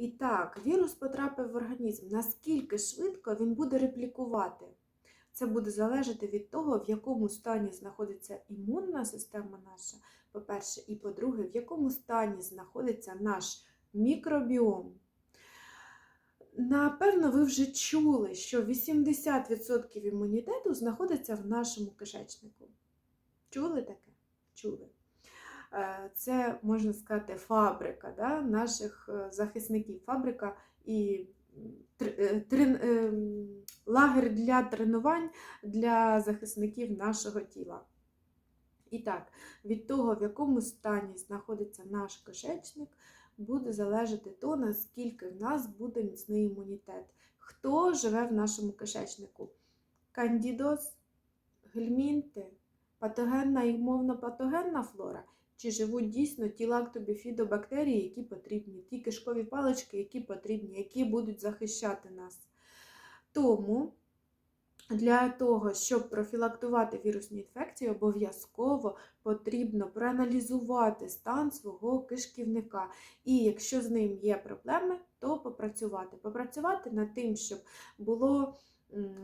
І так, вірус потрапив в організм. Наскільки швидко він буде реплікувати? Це буде залежати від того, в якому стані знаходиться імунна система наша, по-перше, і по-друге, в якому стані знаходиться наш мікробіом. Напевно, ви вже чули, що 80% імунітету знаходиться в нашому кишечнику. Чули таке? Чули. Е, Це, можна сказати, фабрика да, наших е, захисників. Фабрика і е, трен- лагер для тренувань для захисників нашого тіла. І так, від того, в якому стані знаходиться наш кишечник, буде залежати то, наскільки в нас буде міцний імунітет. Хто живе в нашому кишечнику? Кандідоз, гельмінти, патогенна і мовно-патогенна флора, чи живуть дійсно ті лактобіфідобактерії, які потрібні, ті кишкові палички, які потрібні, які будуть захищати нас. Тому для того, щоб профілактувати вірусні інфекції, обов'язково потрібно проаналізувати стан свого кишківника. І якщо з ним є проблеми, то попрацювати. Попрацювати над тим, щоб було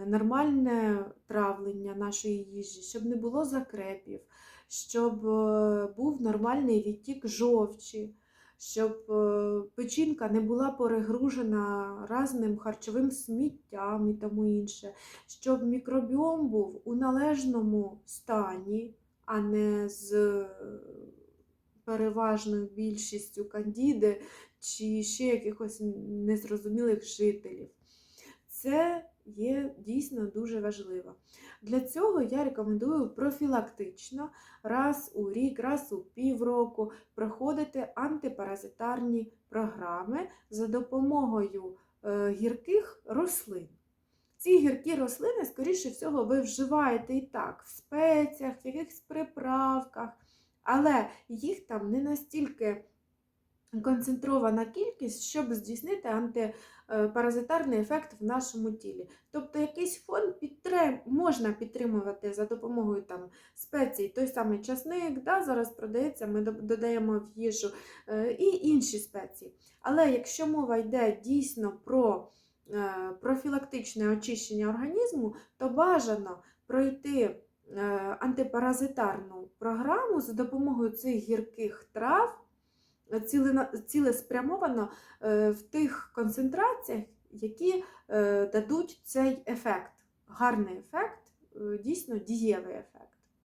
нормальне травлення нашої їжі, щоб не було закрепів, щоб е, був нормальний відтік жовчі, щоб е, печінка не була перегружена разним харчовим сміттям і тому інше, щоб мікробіом був у належному стані, а не з е, переважною більшістю кандіди чи ще якихось незрозумілих жителів. Це є дійсно дуже важливо. Для цього я рекомендую профілактично раз у рік, раз у півроку проходити антипаразитарні програми за допомогою е, гірких рослин. Ці гіркі рослини, скоріше всього, ви вживаєте і так, в спеціях, в якихось приправках, але їх там не настільки концентрована кількість, щоб здійснити антипаразитарний ефект в нашому тілі. Тобто якийсь фон підтрим... можна підтримувати за допомогою там, спецій, той самий часник, да, зараз продається, ми додаємо в їжу, е, і інші спеції. Але якщо мова йде дійсно про е, профілактичне очищення організму, то бажано пройти е, антипаразитарну програму за допомогою цих гірких трав, е, цілеспрямовано е, в тих концентраціях, які е, дадуть цей ефект, гарний ефект, е, дійсно дієвий ефект.